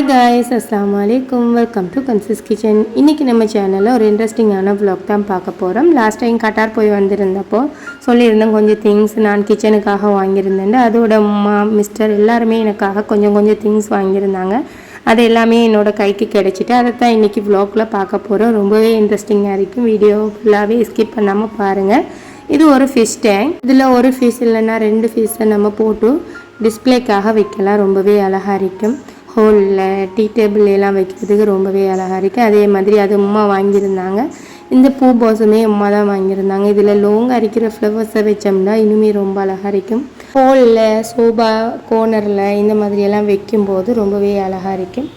Hi guys அஸ்லாம் வலைக்கம் welcome to கன்சிஸ் kitchen இன்றைக்கி நம்ம சேனலில் ஒரு இன்ட்ரெஸ்டிங்கான ப்ளாக் தான் பார்க்க போகிறோம் லாஸ்ட் டைம் கட்டார் போய் வந்திருந்தப்போ சொல்லியிருந்தேன் கொஞ்சம் திங்ஸ் நான் கிச்சனுக்காக வாங்கியிருந்தேன் அதோட அம்மா மிஸ்டர் எல்லாருமே எனக்காக கொஞ்சம் கொஞ்சம் திங்ஸ் வாங்கியிருந்தாங்க. அது எல்லாமே என்னோட கைக்கு கிடச்சிட்டு அதை தான் இன்றைக்கி ப்ளாக்கில் பார்க்க போகிறோம் ரொம்பவே இன்ட்ரெஸ்டிங்காக இருக்கும். வீடியோ ஃபுல்லாகவே ஸ்கிப் பண்ணாமல் பாருங்கள் இது ஒரு ஃபிஷ் டேங்க் இதில் ஒரு ஃபிஷ் இல்லைன்னா ரெண்டு ஃபிஷ்ஷை நம்ம போட்டு டிஸ்ப்ளேக்காக வைக்கலாம். ரொம்பவே அழகாக இருக்கும். ஹோலில் டீ டேபிள் எல்லாம் வைக்கிறதுக்கு ரொம்பவே அழகாக இருக்குது அதே மாதிரி அது அம்மா வாங்கியிருந்தாங்க. இந்த பூ பாசமே அம்மா தான் வாங்கியிருந்தாங்க. இதில் லோங் அரிக்கிற ஃப்ளவர்ஸை வச்சோம்னா இனிமே ரொம்ப அழகாக இருக்கும். ஹோலில் சோபா கோனரில் இந்த மாதிரியெல்லாம் வைக்கும்போது ரொம்பவே அழகாக இருக்கும்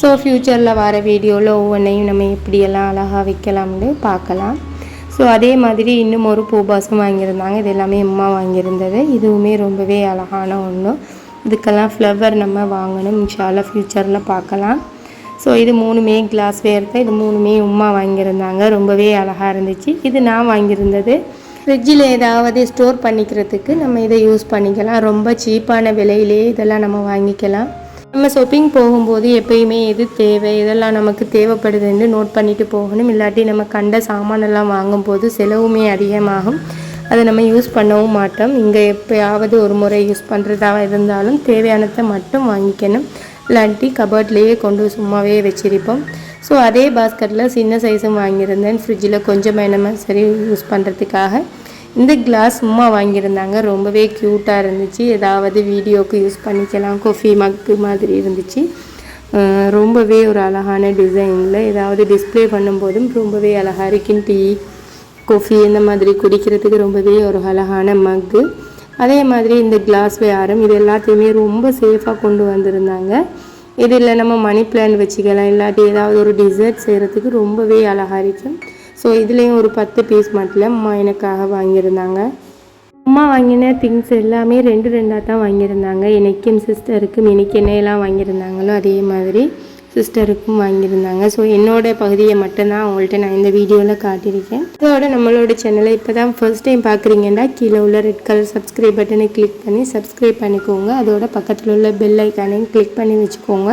ஸோ ஃப்யூச்சரில் வர வீடியோவில் ஒவ்வொன்றையும் நம்ம எப்படியெல்லாம் அழகாக வைக்கலாம்னு பார்க்கலாம். ஸோ அதே மாதிரி இன்னும் ஒரு பூபாசம் வாங்கியிருந்தாங்க. இது எல்லாமே அம்மா வாங்கியிருந்தது. இதுவுமே ரொம்பவே அழகான ஒன்று இதுக்கெல்லாம் ஃப்ளவர் நம்ம வாங்கணும். இன்ஷால்லா ஃப்யூச்சரில் பார்க்கலாம். ஸோ இது மூணுமே கிளாஸ் வேர் தான். இது மூணுமே உமா வாங்கியிருந்தாங்க. ரொம்பவே அழகாக இருந்துச்சு. இது நான் வாங்கியிருந்தது. ஃப்ரிட்ஜில் ஏதாவது ஸ்டோர் பண்ணிக்கிறதுக்கு நம்ம இதை யூஸ் பண்ணிக்கலாம். ரொம்ப சீப்பான விலையிலே இதெல்லாம் நம்ம வாங்கிக்கலாம். நம்ம ஷாப்பிங் போகும்போது எப்பயுமே எது தேவை இதெல்லாம் நமக்கு தேவைப்படுதுன்னு நோட் பண்ணிட்டு போகணும். இல்லாட்டி நம்ம கண்ட சாமானெல்லாம் வாங்கும்போது செலவுமே அதிகமாகும். அதை நம்ம யூஸ் பண்ணவும் மாட்டோம். இங்கே எப்போயாவது ஒரு முறை யூஸ் பண்ணுறதாக இருந்தாலும் தேவையானதை மட்டும் வாங்கிக்கணும். இல்லாட்டி கபர்ட்லேயே கொண்டு சும்மாவே வச்சிருப்போம். ஸோ அதே பாஸ்கெட்டில் சின்ன சைஸும் வாங்கியிருந்தேன். ஃப்ரிட்ஜில் கொஞ்சமாக நம்ம சரி யூஸ் பண்ணுறதுக்காக இந்த கிளாஸ் சும்மா வாங்கியிருந்தாங்க. ரொம்பவே க்யூட்டாக இருந்துச்சு. ஏதாவது வீடியோக்கு யூஸ் பண்ணிக்கலாம். கொஃபி மக்கு மாதிரி இருந்துச்சு. ரொம்பவே ஒரு அழகான டிசைனில் ஏதாவது டிஸ்ப்ளே பண்ணும்போதும் ரொம்பவே அழகாக இருக்குன்னு டீ கொஃபி இந்த மாதிரி குடிக்கிறதுக்கு ரொம்பவே ஒரு அழகான மக்கு அதே மாதிரி இந்த கிளாஸ் வேரம் இது எல்லாத்தையுமே ரொம்ப சேஃபாக கொண்டு வந்திருந்தாங்க. இதில் நம்ம மணி பிளான் வச்சுக்கலாம். இல்லாட்டி ஏதாவது ஒரு டிசர்ட் செய்கிறதுக்கு ரொம்பவே அழகாக இருக்கும். ஸோ இதுலேயும் ஒரு பத்து பீஸ் மட்டும் அம்மா எனக்காக வாங்கியிருந்தாங்க. அம்மா வாங்கின திங்ஸ் எல்லாமே ரெண்டு ரெண்டாக தான் வாங்கியிருந்தாங்க. எனக்கும் சிஸ்டருக்கும் எனக்கு என்னையெல்லாம் வாங்கியிருந்தாங்களோ அதே மாதிரி. சிஸ்டருக்கும் வாங்கியிருந்தாங்க. ஸோ என்னோட பகுதியை மட்டும்தான் அவங்கள்ட்ட நான் இந்த வீடியோவில் காட்டியிருக்கேன். அதோட நம்மளோட சேனலை இப்போ தான் ஃபர்ஸ்ட் டைம் பார்க்குறீங்கன்னா கீழே உள்ள ரெட் கலர் சப்ஸ்கிரைப் பட்டனை கிளிக் பண்ணி சப்ஸ்கிரைப் பண்ணிக்கோங்க. அதோட பக்கத்தில் உள்ள பெல் ஐக்கானையும் கிளிக் பண்ணி வச்சுக்கோங்க.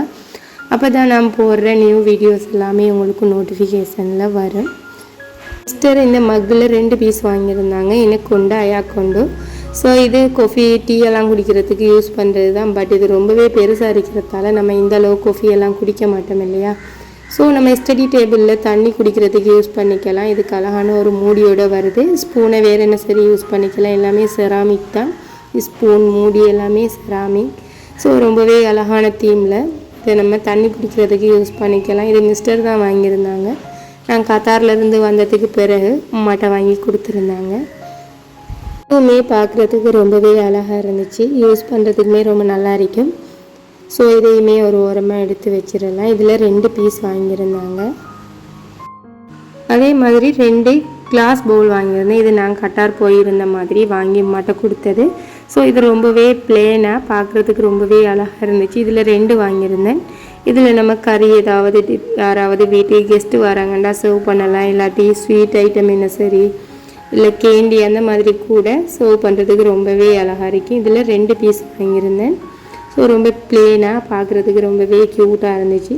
அப்போ தான் நான் போடுற நியூ வீடியோஸ் எல்லாமே உங்களுக்கு நோட்டிஃபிகேஷனில் வரும். சிஸ்டர் இந்த மக்கில் ரெண்டு பீஸ் வாங்கியிருந்தாங்க. எனக்கு கொண்டு அயா கொண்டு. ஸோ இது கொஃபி டீ எல்லாம் குடிக்கிறதுக்கு யூஸ் பண்ணுறது தான். பட் இது ரொம்பவே பெருசாக இருக்கிறதால நம்ம இந்த அளவு கொஃபி எல்லாம் குடிக்க மாட்டோம் இல்லையா? ஸோ நம்ம ஸ்டடி டேபிளில் தண்ணி குடிக்கிறதுக்கு யூஸ் பண்ணிக்கலாம். இதுக்கு அழகான ஒரு மூடியோடு வருது. ஸ்பூனை வேறு என்ன சரி யூஸ் பண்ணிக்கலாம். எல்லாமே செராமிக் தான். ஸ்பூன் மூடி எல்லாமே செராமிக் ஸோ ரொம்பவே அழகான தீமில் இதை நம்ம தண்ணி குடிக்கிறதுக்கு யூஸ் பண்ணிக்கலாம். இது மிஸ்டர் தான் வாங்கியிருந்தாங்க. நான் கத்தார்லேருந்து வந்ததுக்கு பிறகு அம்மாட்ட வாங்கி கொடுத்துருந்தாங்க. இதுவுமே பார்க்குறதுக்கு ரொம்பவே அழகாக இருந்துச்சு. யூஸ் பண்ணுறதுக்குமே ரொம்ப நல்லா இருக்கும். ஸோ இதையுமே ஒரு ஓரமாக எடுத்து வச்சிடலாம். இதில் ரெண்டு பீஸ் வாங்கியிருந்தாங்க. அதே மாதிரி ரெண்டு கிளாஸ் பவுல் வாங்கியிருந்தேன். இது நான் கட்டார் போயிருந்த மாதிரி வாங்கி மாட்ட கொடுத்தது. ஸோ இது ரொம்பவே பிளேனாக பார்க்குறதுக்கு ரொம்பவே அழகாக இருந்துச்சு. இதில் ரெண்டு வாங்கியிருந்தேன். இதில் நம்ம கறி ஏதாவது யாராவது வீட்டுக்கு கெஸ்ட்டு வராங்கண்டா சர்வ் பண்ணலாம். இல்லாட்டி ஸ்வீட் ஐட்டம் என்ன சரி இல்லை கேண்டி அந்த மாதிரி கூட சர்வ் பண்ணுறதுக்கு ரொம்பவே அழகாக இருக்கும் இதில் ரெண்டு பீஸ் வாங்கியிருந்தேன். ஸோ ரொம்ப பிளெயினாக பார்க்குறதுக்கு ரொம்பவே க்யூட்டாக இருந்துச்சு.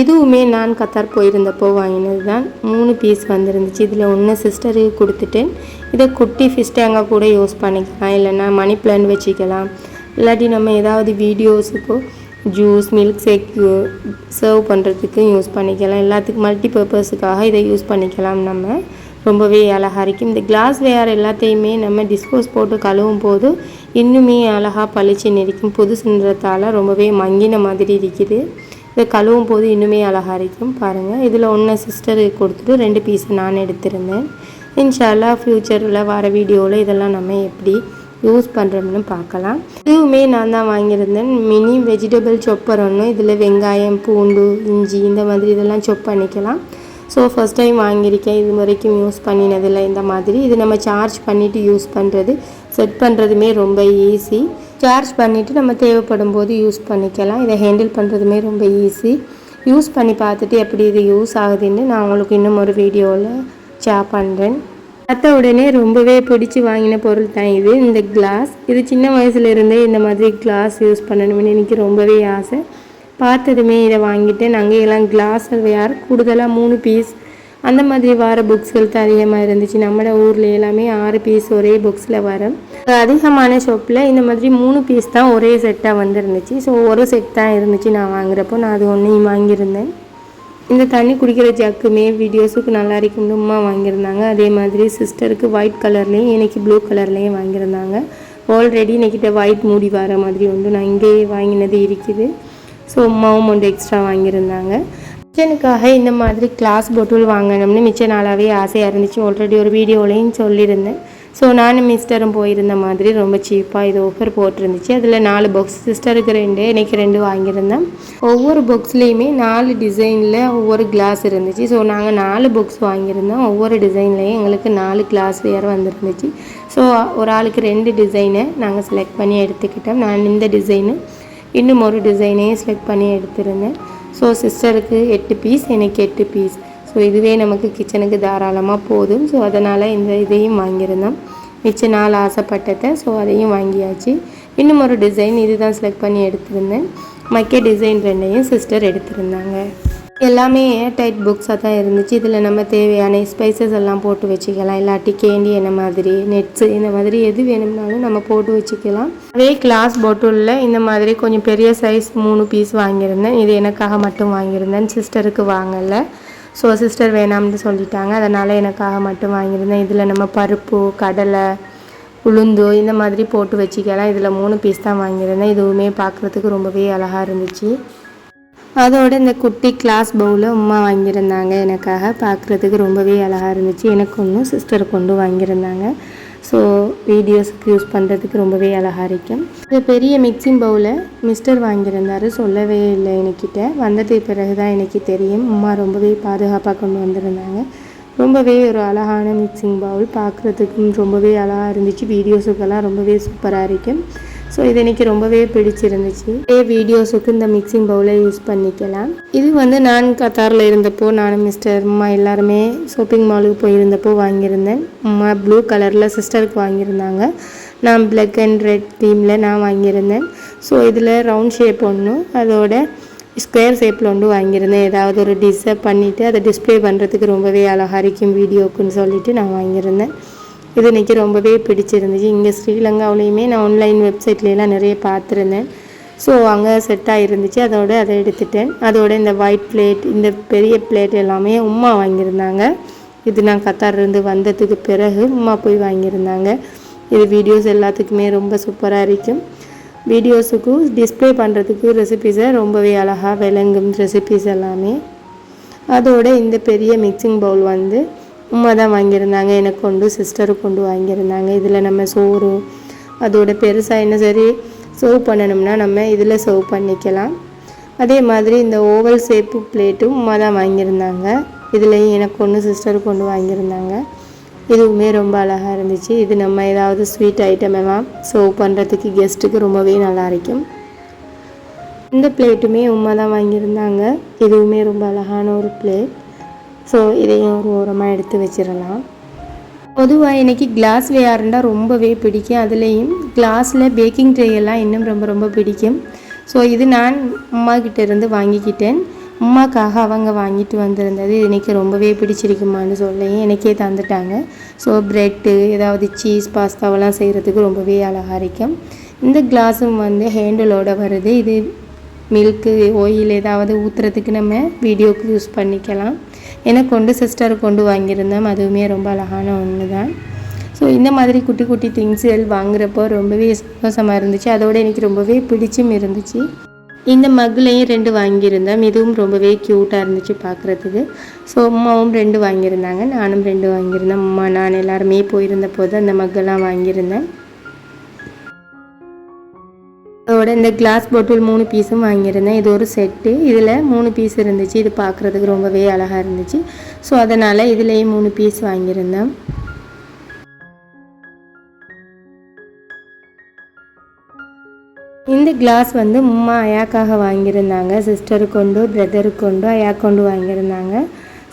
இதுவுமே நான் கத்தார் போயிருந்தப்போ வாங்கினது தான் மூணு பீஸ் வந்துருந்துச்சு. இதில் ஒன்று சிஸ்டருக்கு கொடுத்துட்டேன். இதை குட்டி ஃபிஷ் டேங்காக கூட யூஸ் பண்ணிக்கலாம். இல்லைன்னா மணி பிளான் வச்சுக்கலாம். இல்லாட்டி நம்ம ஏதாவது வீடியோஸுக்கோ ஜூஸ் மில்க் ஷேக் சர்வ் பண்ணுறதுக்கு யூஸ் பண்ணிக்கலாம். எல்லாத்துக்கும் மல்டி பர்பஸுக்காக இதை யூஸ் பண்ணிக்கலாம் நம்ம. ரொம்பவே அழகாக இருக்கும் இந்த கிளாஸ் வேர் எல்லாத்தையுமே நம்ம டிஸ்போஸ் போட்டு கழுவும் போது இன்னுமே அழகாக பளிச்சுன்னு இருக்கும் புதுசுன்றதால ரொம்பவே மங்கின மாதிரி இருக்குது. இதை கழுவும் போது இன்னுமே அழகாக இருக்கும். பாருங்கள் இதில் ஒன்று சிஸ்டருக்கு கொடுத்துட்டு ரெண்டு பீஸை நான் எடுத்திருந்தேன். இன்ஷால்லா ஃப்யூச்சரில் வர வீடியோவில் இதெல்லாம் நம்ம எப்படி யூஸ் பண்ணுறோம்னு பார்க்கலாம். இதுவுமே நான் தான் வாங்கியிருந்தேன். மினி வெஜிடபிள் சொப்பர் ஒன்று இதில் வெங்காயம் பூண்டு இஞ்சி இந்த மாதிரி இதெல்லாம் சொப் பண்ணிக்கலாம். ஸோ ஃபஸ்ட் டைம் வாங்கியிருக்கேன். இது வரைக்கும் யூஸ் பண்ணினதில்லை. இந்த மாதிரி. இது நம்ம சார்ஜ் பண்ணிவிட்டு யூஸ் பண்ணுறது செட் பண்ணுறதுமே ரொம்ப ஈஸி சார்ஜ் பண்ணிவிட்டு நம்ம தேவைப்படும் போது யூஸ் பண்ணிக்கலாம். இதை ஹேண்டில் பண்ணுறதுமே ரொம்ப ஈஸி யூஸ் பண்ணி பார்த்துட்டு எப்படி இது யூஸ் ஆகுதுன்னு நான் உங்களுக்கு இன்னும் ஒரு வீடியோவில் ஷேர் பண்ணுறேன் பார்த்த உடனே ரொம்பவே பிடிச்சி வாங்கின பொருள் தான் இது. இந்த கிளாஸ் இது சின்ன வயசுல இருந்தே இந்த மாதிரி கிளாஸ் யூஸ் பண்ணணும்னு எனக்கு ரொம்பவே ஆசை. பார்த்ததுமே இதை வாங்கிட்டு நாங்கள் எல்லாம் கிளாஸ் யார் கூடுதலாக மூணு பீஸ் அந்த மாதிரி வர புக்ஸ்கள் தான் அதிகமாக இருந்துச்சு. நம்ம ஊரில் எல்லாமே ஆறு பீஸ் ஒரே புக்ஸில் வரும். அதிகமான ஷாப்பில் இந்த மாதிரி மூணு பீஸ் தான் ஒரே செட்டாக வந்துருந்துச்சு. ஸோ ஒரு செட் தான் இருந்துச்சு நான் வாங்குறப்போ. நான் அது ஒன்றையும் வாங்கியிருந்தேன். இந்த தண்ணி குடிக்கிற ஜக்குமே வீடியோஸுக்கு நல்லா இருக்கும்னு அம்மா வாங்கியிருந்தாங்க. அதே மாதிரி சிஸ்டருக்கு ஒயிட் கலர்லேயும் எனக்கு ப்ளூ கலர்லேயும் வாங்கியிருந்தாங்க. ஆல்ரெடி இன்னைக்கிட்ட ஒயிட் மூடி வர மாதிரி உண்டு. நான் இங்கேயே வாங்கினது இருக்குது. ஸோ அம்மாவும் ஒன்று எக்ஸ்ட்ரா வாங்கியிருந்தாங்க. கிச்சனுக்காக இந்த மாதிரி கிளாஸ் பொட்டில் வாங்கணும்னு மிச்ச நாளாகவே ஆசையாக இருந்துச்சு. ஆல்ரெடி ஒரு வீடியோலையும் சொல்லியிருந்தேன். ஸோ நானும் மிஸ்டரும் போயிருந்த மாதிரி ரொம்ப சீப்பாக இது ஆஃபர் போட்டிருந்துச்சு. அதில் நாலு பாக்ஸ் சிஸ்டருக்கு ரெண்டு எனக்கு ரெண்டு வாங்கியிருந்தேன். ஒவ்வொரு பாக்ஸ்லேயுமே நாலு டிசைனில் ஒவ்வொரு கிளாஸ் இருந்துச்சு. ஸோ நாங்கள் நாலு பாக்ஸ் வாங்கியிருந்தோம். ஒவ்வொரு டிசைன்லேயும் எங்களுக்கு நாலு கிளாஸ் வேறு வந்துருந்துச்சு. ஸோ ஒரு ஆளுக்கு ரெண்டு டிசைனை நாங்கள் செலக்ட் பண்ணி எடுத்துக்கிட்டோம். நான் இந்த டிசைனு இன்னும் ஒரு டிசைனையும் செலக்ட் பண்ணி எடுத்திருந்தேன். ஸோ சிஸ்டருக்கு எட்டு பீஸ் எனக்கு எட்டு பீஸ் ஸோ இதுவே நமக்கு கிச்சனுக்கு தாராளமாக போதும். ஸோ அதனால் இந்த இதையும் வாங்கியிருந்தோம். மிச்ச நாள் ஆசைப்பட்டதை ஸோ அதையும் வாங்கியாச்சு. இன்னும் ஒரு டிசைன் இதுதான் செலக்ட் பண்ணி எடுத்திருந்தேன். மக்கே டிசைன் ரெண்டையும் சிஸ்டர் எடுத்திருந்தாங்க. எல்லாமே ஏர் டைட் புக்ஸாக தான் இருந்துச்சு. இதில் நம்ம தேவையான ஸ்பைசஸ் எல்லாம் போட்டு வச்சுக்கலாம். இல்லாட்டி கேண்டி என்ன மாதிரி நெட்ஸு இந்த மாதிரி எது வேணும்னாலும் நம்ம போட்டு வச்சுக்கலாம். அதே கிளாஸ் பாட்டிலில் இந்த மாதிரி கொஞ்சம் பெரிய சைஸ் மூணு பீஸ் வாங்கியிருந்தேன். இது எனக்காக மட்டும் வாங்கியிருந்தேன். சிஸ்டருக்கு வாங்கலை. ஸோ சிஸ்டர் வேணாம்னு சொல்லிட்டாங்க. அதனால் எனக்காக மட்டும் வாங்கியிருந்தேன். இதில் நம்ம பருப்பு கடலை உளுந்து இந்த மாதிரி போட்டு வச்சுக்கலாம். இதில் மூணு பீஸ் தான் வாங்கியிருந்தேன். இதுவுமே பார்க்குறதுக்கு ரொம்பவே அழகாக இருந்துச்சு. அதோட இந்த குட்டி கிளாஸ் பவுலு அம்மா வாங்கியிருந்தாங்க. எனக்காக பார்க்குறதுக்கு ரொம்பவே அழகாக இருந்துச்சு. எனக்கு ஒன்றும் சிஸ்டர் கொண்டு வாங்கியிருந்தாங்க. ஸோ வீடியோஸுக்கு யூஸ் பண்ணுறதுக்கு ரொம்பவே அழகாக இருக்கும். இது பெரிய மிக்சிங் பவுலை மிஸ்டர் வாங்கியிருந்தாரு. சொல்லவே இல்லை எனக்கிட்ட வந்ததுக்கு பிறகு தான் எனக்கு தெரியும். அம்மா ரொம்பவே பாதுகாப்பாக கொண்டு வந்திருந்தாங்க. ரொம்பவே ஒரு அழகான மிக்சிங் பவுல் பார்க்குறதுக்கும் ரொம்பவே அழகாக இருந்துச்சு. வீடியோஸுக்கெல்லாம் ரொம்பவே சூப்பராக இருக்கும். ஸோ இது எனக்கு ரொம்பவே பிடிச்சிருந்துச்சு. இதே வீடியோஸுக்கு இந்த மிக்சிங் பவுலை யூஸ் பண்ணிக்கலாம். இது வந்து நான் கத்தாரில் இருந்தப்போ நானும் மிஸ்டர் அம்மா எல்லாருமே ஷாப்பிங் மாலுக்கு போயிருந்தப்போ வாங்கியிருந்தேன். அம்மா ப்ளூ கலரில் சிஸ்டருக்கு வாங்கியிருந்தாங்க. நான் பிளாக் அண்ட் ரெட் தீமில் நான் வாங்கியிருந்தேன். ஸோ இதில் ரவுண்ட் ஷேப் ஒன்று அதோட ஸ்கொயர் ஷேப்பில் ஒன்று வாங்கியிருந்தேன். ஏதாவது ஒரு டிஷ்ஷை பண்ணிவிட்டு அதை டிஸ்ப்ளே பண்ணுறதுக்கு ரொம்பவே அழகாக இருக்கும் வீடியோக்குன்னு சொல்லிவிட்டு நான் வாங்கியிருந்தேன். இது எனக்கு ரொம்பவே பிடிச்சிருந்துச்சு. இங்கே ஸ்ரீலங்காவிலையுமே நான் ஆன்லைன் வெப்சைட்லாம் நிறைய பார்த்துருந்தேன். ஸோ அங்கே செட்டாக இருந்துச்சு அதோட அதை எடுத்துட்டேன். அதோட இந்த ஒயிட் பிளேட் இந்த பெரிய பிளேட் எல்லாமே உமா வாங்கியிருந்தாங்க. இது நான் கத்தார்லேருந்து வந்ததுக்கு பிறகு உமா போய் வாங்கியிருந்தாங்க. இது வீடியோஸ் எல்லாத்துக்குமே ரொம்ப சூப்பராக இருக்கும். வீடியோஸுக்கும் டிஸ்ப்ளே பண்ணுறதுக்கு ரெசிபீஸை ரொம்பவே அழகாக விளங்கும் ரெசிபீஸ் எல்லாமே. அதோட இந்த பெரிய மிக்சிங் பவுல் வந்து உமா தான் வாங்கியிருந்தாங்க எனக்கு கொண்டு சிஸ்டருக்கு கொண்டு வாங்கியிருந்தாங்க. இதில் நம்ம சோறு அதோட பெருசாக என்ன சரி சர்வ் பண்ணணும்னா நம்ம இதில் சர்வ் பண்ணிக்கலாம். அதே மாதிரி இந்த ஓவல் ஷேப்பு பிளேட்டும் உமா தான் வாங்கியிருந்தாங்க. இதுலேயும் எனக்கு ஒன்று சிஸ்டருக்கு கொண்டு வாங்கியிருந்தாங்க. இதுவுமே ரொம்ப அழகாக இருந்துச்சு. இது நம்ம ஏதாவது ஸ்வீட் ஐட்டம் எல்லாம் சர்வ் பண்ணுறதுக்கு கெஸ்ட்டுக்கு ரொம்பவே நல்லா இருக்கும். இந்த பிளேட்டுமே உமா தான் வாங்கியிருந்தாங்க. இதுவுமே ரொம்ப அழகான ஒரு பிளேட் ஸோ இதையும் ஒரு ஓரமாக எடுத்து வச்சிடலாம். பொதுவாக எனக்கு கிளாஸ் வேர்ண்டா ரொம்பவே பிடிக்கும். அதுலேயும் கிளாஸில் பேக்கிங் ட்ரேயெல்லாம் இன்னும் ரொம்ப ரொம்ப பிடிக்கும். ஸோ இது நான் அம்மா இருந்து வாங்கிக்கிட்டேன். அம்மாக்காக அவங்க வாங்கிட்டு வந்திருந்தது எனக்கு ரொம்பவே பிடிச்சிருக்குமான்னு சொல்லி எனக்கே தந்துட்டாங்க. ஸோ ப்ரெட்டு ஏதாவது சீஸ் பாஸ்தாவெல்லாம் செய்கிறதுக்கு ரொம்பவே அழகாக இருக்கும். இந்த கிளாஸும் வந்து ஹேண்டிலோட வருது. இது மில்க்கு ஆயில் ஏதாவது ஊற்றுறதுக்கு நம்ம வீடியோக்கு யூஸ் பண்ணிக்கலாம். எனக்கு கொண்டு சிஸ்டர் கொண்டு வாங்கியிருந்தோம். அதுவுமே ரொம்ப அழகான ஒன்று தான் ஸோ இந்த மாதிரி குட்டி குட்டி திங்ஸ்கள் வாங்குறப்போ ரொம்பவே சந்தோஷமாக இருந்துச்சு. அதோட எனக்கு ரொம்பவே பிடிச்சும் இருந்துச்சு. இந்த மக்குலையும் ரெண்டு வாங்கியிருந்தோம். இதுவும் ரொம்பவே க்யூட்டாக இருந்துச்சு பார்க்குறதுக்கு ஸோ அம்மாவும் ரெண்டு வாங்கியிருந்தாங்க. நானும் ரெண்டு வாங்கியிருந்தேன் அம்மா நான் எல்லாருமே போயிருந்த போது அந்த மக்கள்லாம் வாங்கியிருந்தேன். அதோட இந்த கிளாஸ் பாட்டில் மூணு பீஸும் வாங்கியிருந்தேன். இது ஒரு செட்டு இதில் மூணு பீஸ் இருந்துச்சு. இது பார்க்குறதுக்கு ரொம்பவே அழகாக இருந்துச்சு. ஸோ அதனால் இதுலேயும் மூணு பீஸ் வாங்கியிருந்தேன். இந்த கிளாஸ் வந்து உம்மா அயாக்காக வாங்கியிருந்தாங்க. சிஸ்டருக்கு கொண்டு பிரதருக்கு கொண்டு அயா கொண்டு வாங்கியிருந்தாங்க.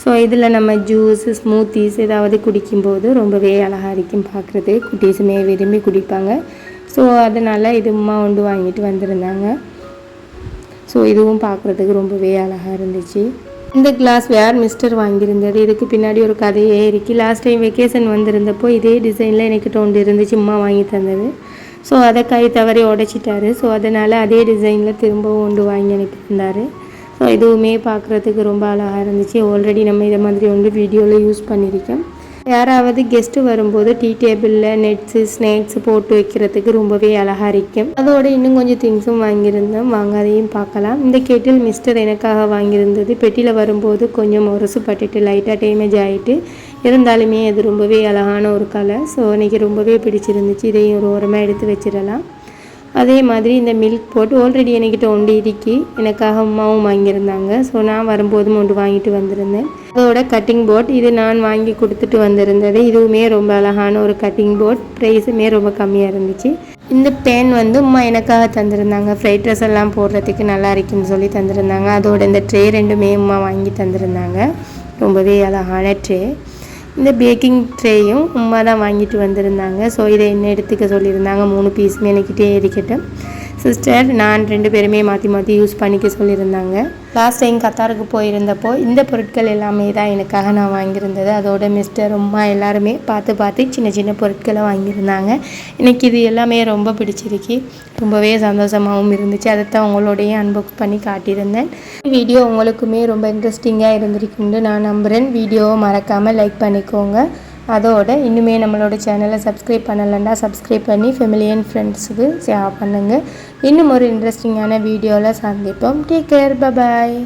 ஸோ இதில் நம்ம ஜூஸ் ஸ்மூத்திஸ் ஏதாவது குடிக்கும்போது ரொம்பவே அழகாக இருக்கும் பார்க்குறது குட்டீஸுமே விரும்பி குடிப்பாங்க. ஸோ அதனால் இது உமா உண்டு வாங்கிட்டு வந்திருந்தாங்க. ஸோ இதுவும் பார்க்குறதுக்கு ரொம்பவே அழகாக இருந்துச்சு. இந்த கிளாஸ் வேர் மிஸ்டர் வாங்கியிருந்தது. இதுக்கு பின்னாடி ஒரு கதையே இருக்கு. லாஸ்ட் டைம் வெக்கேஷன் வந்திருந்தப்போ இதே டிசைனில் எனக்கு ஒன்று இருந்துச்சு அம்மா வாங்கி தந்தது. ஸோ அதை கை தவறி உடைச்சிட்டாரு. ஸோ அதனால் அதே டிசைனில் திரும்பவும் ஒன்று வாங்கி அனுப்பியிருந்தார். ஸோ இதுவுமே பார்க்குறதுக்கு ரொம்ப அழகாக இருந்துச்சு. ஆல்ரெடி நம்ம இதை மாதிரி ஒன்று வீடியோவில் யூஸ் பண்ணியிருக்கேன் யாராவது கெஸ்ட்டு வரும்போது டீ டேபிளில் நெட்ஸு ஸ்நாக்ஸ் போட்டு வைக்கிறதுக்கு ரொம்பவே அழகாக இருக்கும். அதோட இன்னும் கொஞ்சம் திங்ஸும் வாங்கியிருந்தோம் வாங்க அதையும் பார்க்கலாம். இந்த கெட்டில் மிஸ்டர் எனக்காக வாங்கியிருந்தது. பெட்டியில் வரும்போது கொஞ்சம் உரசு பட்டுட்டு லைட்டாக டேமேஜ் ஆகிட்டு இருந்தாலுமே அது ரொம்பவே அழகான ஒரு கலை ஸோ இன்றைக்கி ரொம்பவே பிடிச்சிருந்துச்சு. இதையும் ஒரு ஓரமாக எடுத்து வச்சிடலாம். அதே மாதிரி இந்த மில்க் போட்டு ஆல்ரெடி என்கிட்ட ஒன்று இருக்கு. எனக்காக அம்மாவும் வாங்கியிருந்தாங்க. ஸோ நான் வரும்போதும் ஒன்று வாங்கிட்டு வந்திருந்தேன். அதோட கட்டிங் போர்ட் இது நான் வாங்கி கொடுத்துட்டு வந்திருந்தது. இதுவுமே ரொம்ப அழகான ஒரு கட்டிங் போர்ட் ப்ரைஸுமே ரொம்ப கம்மியாக இருந்துச்சு. இந்த பேன் வந்து அம்மா எனக்காக தந்திருந்தாங்க. ஃப்ரைட் ரைஸ் எல்லாம் போடுறதுக்கு நல்லா இருக்குன்னு சொல்லி தந்திருந்தாங்க. அதோட இந்த ட்ரே ரெண்டுமே அம்மா வாங்கி தந்திருந்தாங்க. ரொம்பவே அழகான ட்ரே இந்த பேக்கிங் ட்ரேயும் உமா தான் வாங்கிட்டு வந்திருந்தாங்க. ஸோ இதை என்ன எடுத்துக்க சொல்லியிருந்தாங்க. மூணு பீஸுமே எனக்கிட்டே இருக்கட்டும். சிஸ்டர் நான் ரெண்டு பேருமே மாற்றி மாற்றி யூஸ் பண்ணிக்க சொல்லியிருந்தாங்க. லாஸ்ட் டைம் கத்தாருக்கு போயிருந்தப்போ இந்த பொருட்கள் எல்லாமே தான் எனக்காக நான் வாங்கியிருந்தது. அதோட மிஸ்டர் அம்மா எல்லாருமே பார்த்து பார்த்து சின்ன சின்ன பொருட்களை வாங்கியிருந்தாங்க. எனக்கு இது எல்லாமே ரொம்ப பிடிச்சிருக்கு. ரொம்பவே சந்தோஷமாகவும் இருந்துச்சு. அதை தான் உங்களோடையும் அன்பாக்ஸ் பண்ணி காட்டியிருந்தேன். வீடியோ உங்களுக்குமே ரொம்ப இன்ட்ரெஸ்டிங்காக இருந்திருக்குன்னு நான் நம்புகிறேன் வீடியோவை மறக்காமல் லைக் பண்ணிக்கோங்க. அதோட இன்னுமே நம்மளோட சேனலை சப்ஸ்கிரைப் பண்ணலண்டா சப்ஸ்கிரைப் பண்ணி ஃபெமிலி அண்ட் ஃப்ரெண்ட்ஸுக்கு ஷேர் பண்ணுங்கள் இன்னும் ஒரு இன்ட்ரெஸ்டிங்கான வீடியோவில் சந்திப்போம். Take care bye bye